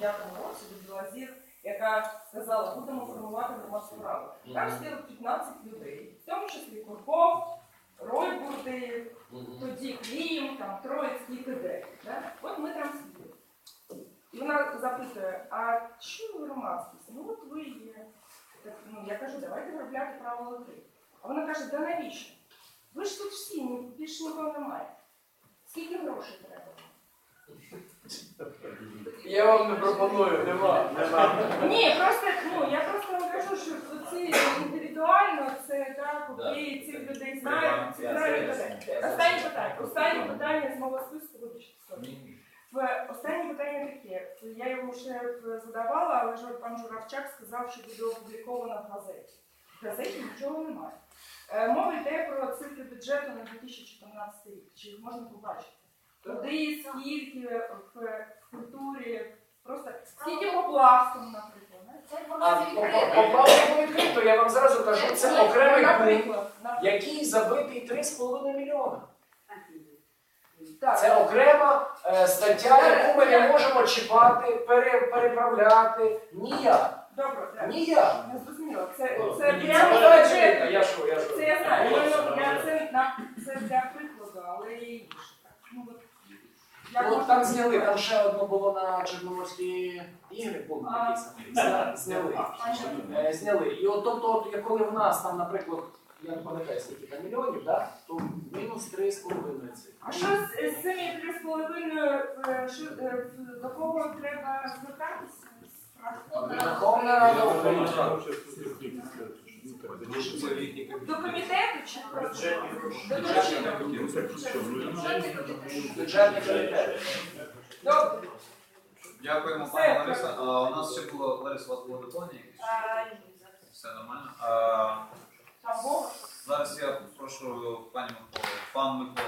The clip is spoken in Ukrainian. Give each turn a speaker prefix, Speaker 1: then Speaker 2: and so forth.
Speaker 1: 2009 році до Білазір, яка сказала, будемо формувати громадську раду. Там сиділо 15 людей, в тому числі Курков, Ройбурди, тоді Клім, там Троїцький ТД. Да? От ми там сиділи. І вона запитує, а що ви громадськість? Ну от ви є. Так, ну, я кажу, давайте виробляти правила гри. А вона каже, да навіщо? Ви ж тут всі, ні- більше нікого немає. Скільки грошей треба?
Speaker 2: Я вам не пропоную, нема.
Speaker 1: Ні, просто ну я просто вам кажу, що це індивідуально, це так,
Speaker 3: Да.
Speaker 1: окей, цих людей знають, ці знають. людей. Останнє питання. Останнє питання з мого списку вибачте. Останнє питання таке. Я його ще задавала, але ж пан Журавчак сказав, що буде опубліковано в газеті. В газеті нічого немає. Е, Мова йде про цифри бюджету на 2014 рік. Чи їх можна побачити? Куди, скільки в, в культурі, просто скільки по пластом, наприклад.
Speaker 4: Це
Speaker 2: по по відкрито, я вам зразу кажу, це окремий пункт, який забитий 3,5 мільйона. Це окрема е, стаття, яку ми не можемо чіпати, пере, переправляти. Ніяк.
Speaker 1: Добре.
Speaker 2: Ніяк.
Speaker 1: Не зрозуміло. Це, це прямо
Speaker 2: Ну. Чоловіка, я що, я що.
Speaker 1: Це я знаю.
Speaker 3: Ось,
Speaker 1: я це, на, це для прикладу, але і інше. Так, Ну, от,
Speaker 2: там зняли, там ще одно було на Чорноморські ігри, пункт
Speaker 1: А.
Speaker 2: якийсь Зняли. Е, Зняли. І от тобто, от, як коли в нас там, наприклад, я не пам'ятаю скільки там мільйонів, да, то мінус 3,5 це.
Speaker 1: А що з, з цими три з половиною, е, що, е, до кого треба звертатися?
Speaker 2: Верховна Рада України.
Speaker 1: До комітету чи? До
Speaker 2: Бюджетний комітет.
Speaker 1: Добре.
Speaker 3: Дякуємо,
Speaker 1: Все,
Speaker 3: Лариса. А, У нас ще було, Лариса, у вас було доповнення якесь?
Speaker 4: А.
Speaker 3: Все нормально. А,
Speaker 1: Там Бог.
Speaker 3: Зараз я прошу пані Миколу, пан Микола